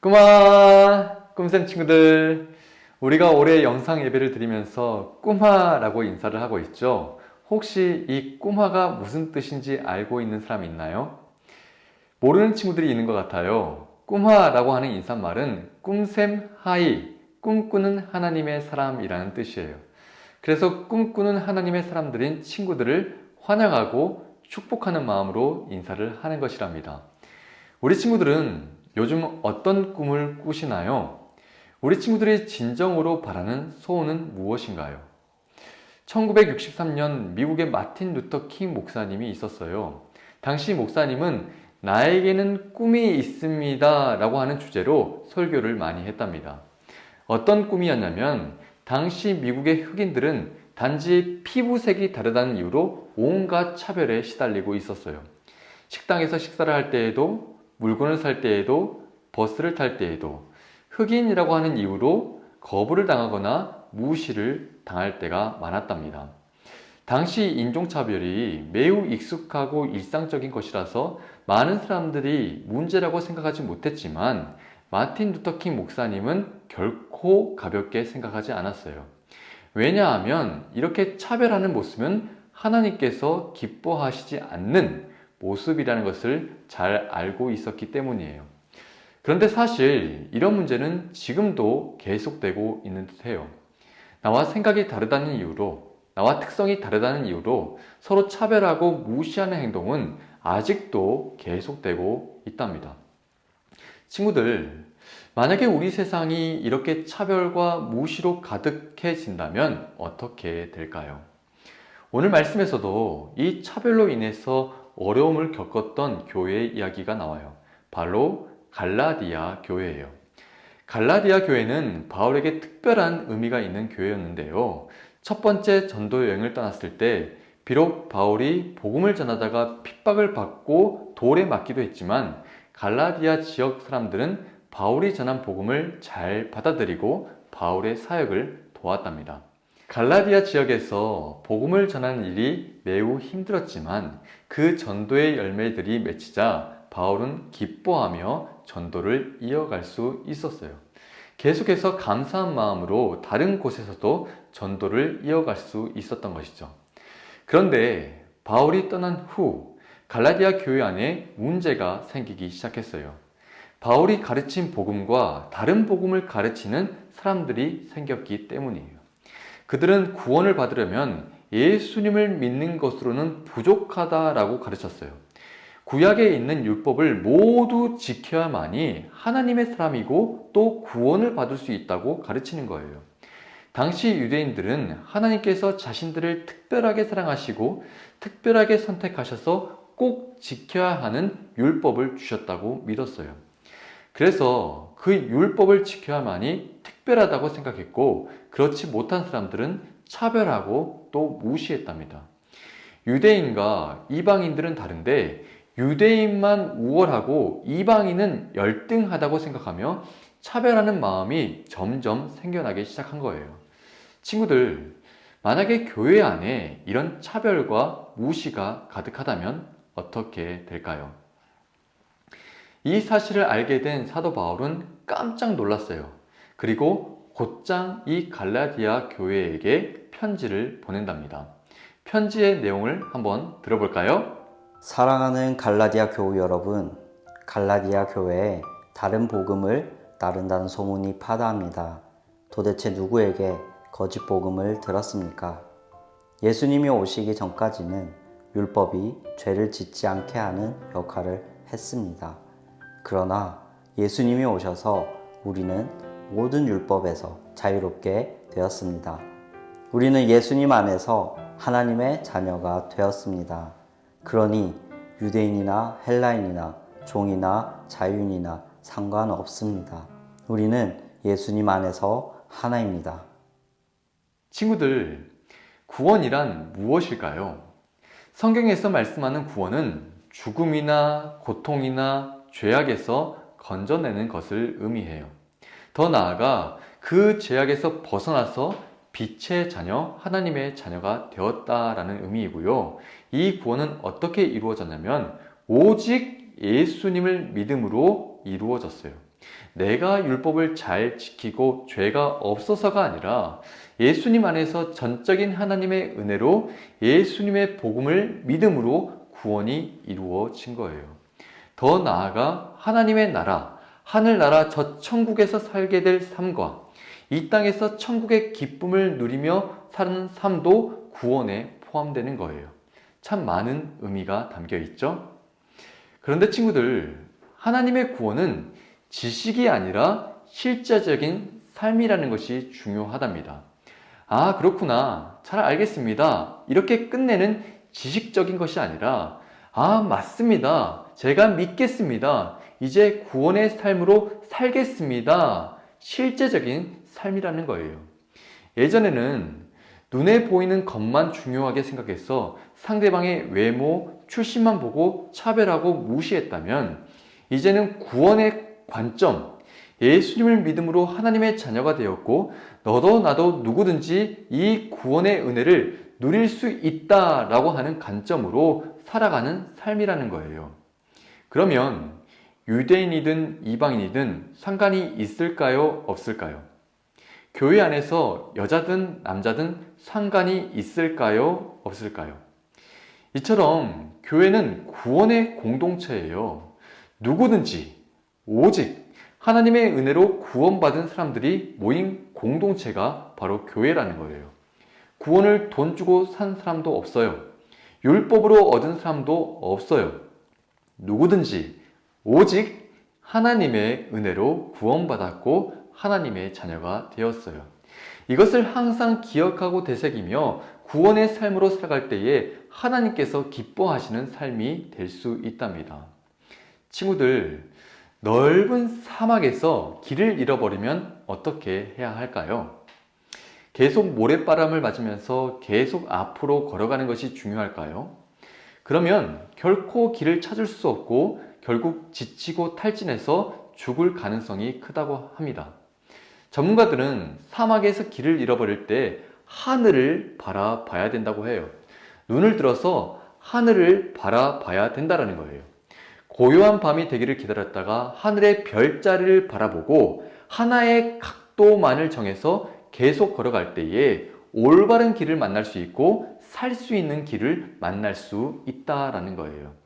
꼬마 꿈샘 친구들. 우리가 올해 영상 예배를 드리면서 꼬마라고 인사를 하고 있죠. 혹시 이 꼬마가 무슨 뜻인지 알고 있는 사람 있나요? 모르는 친구들이 있는 것 같아요. 꼬마라고 하는 인사말은 꿈샘 하이 꿈꾸는 하나님의 사람이라는 뜻이에요. 그래서 꿈꾸는 하나님의 사람들인 친구들을 환영하고 축복하는 마음으로 인사를 하는 것이랍니다. 우리 친구들은 요즘 어떤 꿈을 꾸시나요? 우리 친구들이 진정으로 바라는 소원은 무엇인가요? 1963년 미국의 마틴 루터 킹 목사님이 있었어요. 당시 목사님은 나에게는 꿈이 있습니다 라고 하는 주제로 설교를 많이 했답니다. 어떤 꿈이었냐면 당시 미국의 흑인들은 단지 피부색이 다르다는 이유로 온갖 차별에 시달리고 있었어요. 식당에서 식사를 할 때에도 물건을 살 때에도 버스를 탈 때에도 흑인이라고 하는 이유로 거부를 당하거나 무시를 당할 때가 많았답니다. 당시 인종차별이 매우 익숙하고 일상적인 것이라서 많은 사람들이 문제라고 생각하지 못했지만 마틴 루터킹 목사님은 결코 가볍게 생각하지 않았어요. 왜냐하면 이렇게 차별하는 모습은 하나님께서 기뻐하시지 않는 모습이라는 것을 잘 알고 있었기 때문이에요. 그런데 사실 이런 문제는 지금도 계속되고 있는 듯해요. 나와 생각이 다르다는 이유로, 나와 특성이 다르다는 이유로 서로 차별하고 무시하는 행동은 아직도 계속되고 있답니다. 친구들, 만약에 우리 세상이 이렇게 차별과 무시로 가득해진다면 어떻게 될까요? 오늘 말씀에서도 이 차별로 인해서 어려움을 겪었던 교회의 이야기가 나와요. 바로 갈라디아 교회예요. 갈라디아 교회는 바울에게 특별한 의미가 있는 교회였는데요. 첫 번째 전도 여행을 떠났을 때 비록 바울이 복음을 전하다가 핍박을 받고 돌에 맞기도 했지만 갈라디아 지역 사람들은 바울이 전한 복음을 잘 받아들이고 바울의 사역을 도왔답니다. 갈라디아 지역에서 복음을 전하는 일이 매우 힘들었지만 그 전도의 열매들이 맺히자 바울은 기뻐하며 전도를 이어갈 수 있었어요. 계속해서 감사한 마음으로 다른 곳에서도 전도를 이어갈 수 있었던 것이죠. 그런데 바울이 떠난 후 갈라디아 교회 안에 문제가 생기기 시작했어요. 바울이 가르친 복음과 다른 복음을 가르치는 사람들이 생겼기 때문이에요. 그들은 구원을 받으려면 예수님을 믿는 것으로는 부족하다라고 가르쳤어요. 구약에 있는 율법을 모두 지켜야만이 하나님의 사람이고 또 구원을 받을 수 있다고 가르치는 거예요. 당시 유대인들은 하나님께서 자신들을 특별하게 사랑하시고 특별하게 선택하셔서 꼭 지켜야 하는 율법을 주셨다고 믿었어요. 그래서 그 율법을 지켜야만이 특 별하다고 생각했고 그렇지 못한 사람들은 차별하고 또 무시했답니다. 유대인과 이방인들은 다른데 유대인만 우월하고 이방인은 열등하다고 생각하며 차별하는 마음이 점점 생겨나기 시작한 거예요. 친구들, 만약에 교회 안에 이런 차별과 무시가 가득하다면 어떻게 될까요? 이 사실을 알게 된 사도 바울은 깜짝 놀랐어요. 그리고 곧장 이 갈라디아 교회에게 편지를 보낸답니다. 편지의 내용을 한번 들어볼까요? 사랑하는 갈라디아 교우 여러분, 갈라디아 교회에 다른 복음을 따른다는 소문이 파다합니다. 도대체 누구에게 거짓 복음을 들었습니까? 예수님이 오시기 전까지는 율법이 죄를 짓지 않게 하는 역할을 했습니다. 그러나 예수님이 오셔서 우리는 모든 율법에서 자유롭게 되었습니다. 우리는 예수님 안에서 하나님의 자녀가 되었습니다. 그러니 유대인이나 헬라인이나 종이나 자유인이나 상관없습니다. 우리는 예수님 안에서 하나입니다. 친구들, 구원이란 무엇일까요? 성경에서 말씀하는 구원은 죽음이나 고통이나 죄악에서 건져내는 것을 의미해요. 더 나아가 그 죄악에서 벗어나서 빛의 자녀, 하나님의 자녀가 되었다라는 의미이고요. 이 구원은 어떻게 이루어졌냐면 오직 예수님을 믿음으로 이루어졌어요. 내가 율법을 잘 지키고 죄가 없어서가 아니라 예수님 안에서 전적인 하나님의 은혜로 예수님의 복음을 믿음으로 구원이 이루어진 거예요. 더 나아가 하나님의 나라, 하늘나라 저 천국에서 살게 될 삶과 이 땅에서 천국의 기쁨을 누리며 사는 삶도 구원에 포함되는 거예요. 참 많은 의미가 담겨 있죠? 그런데 친구들, 하나님의 구원은 지식이 아니라 실제적인 삶이라는 것이 중요하답니다. 아, 그렇구나. 잘 알겠습니다. 이렇게 끝내는 지식적인 것이 아니라, 아, 맞습니다. 제가 믿겠습니다. 이제 구원의 삶으로 살겠습니다. 실제적인 삶이라는 거예요. 예전에는 눈에 보이는 것만 중요하게 생각해서 상대방의 외모, 출신만 보고 차별하고 무시했다면 이제는 구원의 관점, 예수님을 믿음으로 하나님의 자녀가 되었고 너도 나도 누구든지 이 구원의 은혜를 누릴 수 있다라고 하는 관점으로 살아가는 삶이라는 거예요. 그러면 유대인이든 이방인이든 상관이 있을까요? 없을까요? 교회 안에서 여자든 남자든 상관이 있을까요? 없을까요? 이처럼 교회는 구원의 공동체예요. 누구든지 오직 하나님의 은혜로 구원받은 사람들이 모인 공동체가 바로 교회라는 거예요. 구원을 돈 주고 산 사람도 없어요. 율법으로 얻은 사람도 없어요. 누구든지 오직 하나님의 은혜로 구원받았고 하나님의 자녀가 되었어요. 이것을 항상 기억하고 되새기며 구원의 삶으로 살아갈 때에 하나님께서 기뻐하시는 삶이 될 수 있답니다. 친구들, 넓은 사막에서 길을 잃어버리면 어떻게 해야 할까요? 계속 모래바람을 맞으면서 계속 앞으로 걸어가는 것이 중요할까요? 그러면 결코 길을 찾을 수 없고 결국 지치고 탈진해서 죽을 가능성이 크다고 합니다. 전문가들은 사막에서 길을 잃어버릴 때 하늘을 바라봐야 된다고 해요. 눈을 들어서 하늘을 바라봐야 된다는 거예요. 고요한 밤이 되기를 기다렸다가 하늘의 별자리를 바라보고 하나의 각도만을 정해서 계속 걸어갈 때에 올바른 길을 만날 수 있고 살 수 있는 길을 만날 수 있다라는 거예요.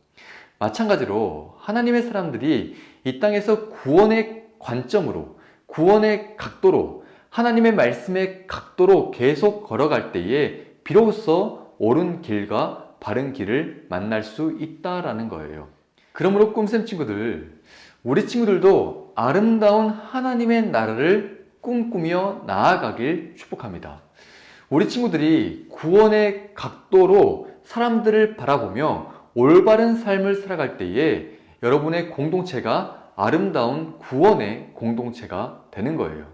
마찬가지로 하나님의 사람들이 이 땅에서 구원의 관점으로 구원의 각도로 하나님의 말씀의 각도로 계속 걸어갈 때에 비로소 옳은 길과 바른 길을 만날 수 있다라는 거예요. 그러므로 꿈샘 친구들, 우리 친구들도 아름다운 하나님의 나라를 꿈꾸며 나아가길 축복합니다. 우리 친구들이 구원의 각도로 사람들을 바라보며 올바른 삶을 살아갈 때에 여러분의 공동체가 아름다운 구원의 공동체가 되는 거예요.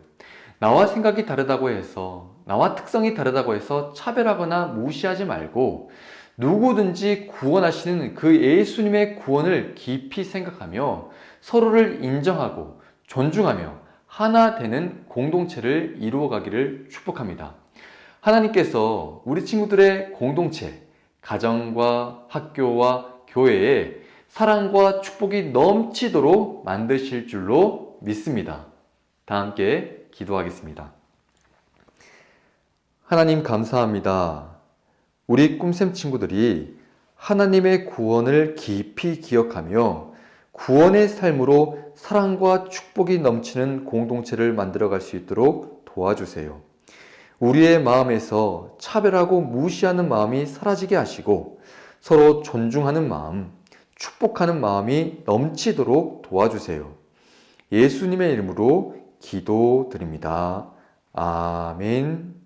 나와 생각이 다르다고 해서, 나와 특성이 다르다고 해서 차별하거나 무시하지 말고 누구든지 구원하시는 그 예수님의 구원을 깊이 생각하며 서로를 인정하고 존중하며 하나 되는 공동체를 이루어가기를 축복합니다. 하나님께서 우리 친구들의 공동체, 가정과 학교와 교회에 사랑과 축복이 넘치도록 만드실 줄로 믿습니다. 다 함께 기도하겠습니다. 하나님 감사합니다. 우리 꿈샘 친구들이 하나님의 구원을 깊이 기억하며 구원의 삶으로 사랑과 축복이 넘치는 공동체를 만들어 갈 수 있도록 도와주세요. 우리의 마음에서 차별하고 무시하는 마음이 사라지게 하시고 서로 존중하는 마음, 축복하는 마음이 넘치도록 도와주세요. 예수님의 이름으로 기도드립니다. 아멘.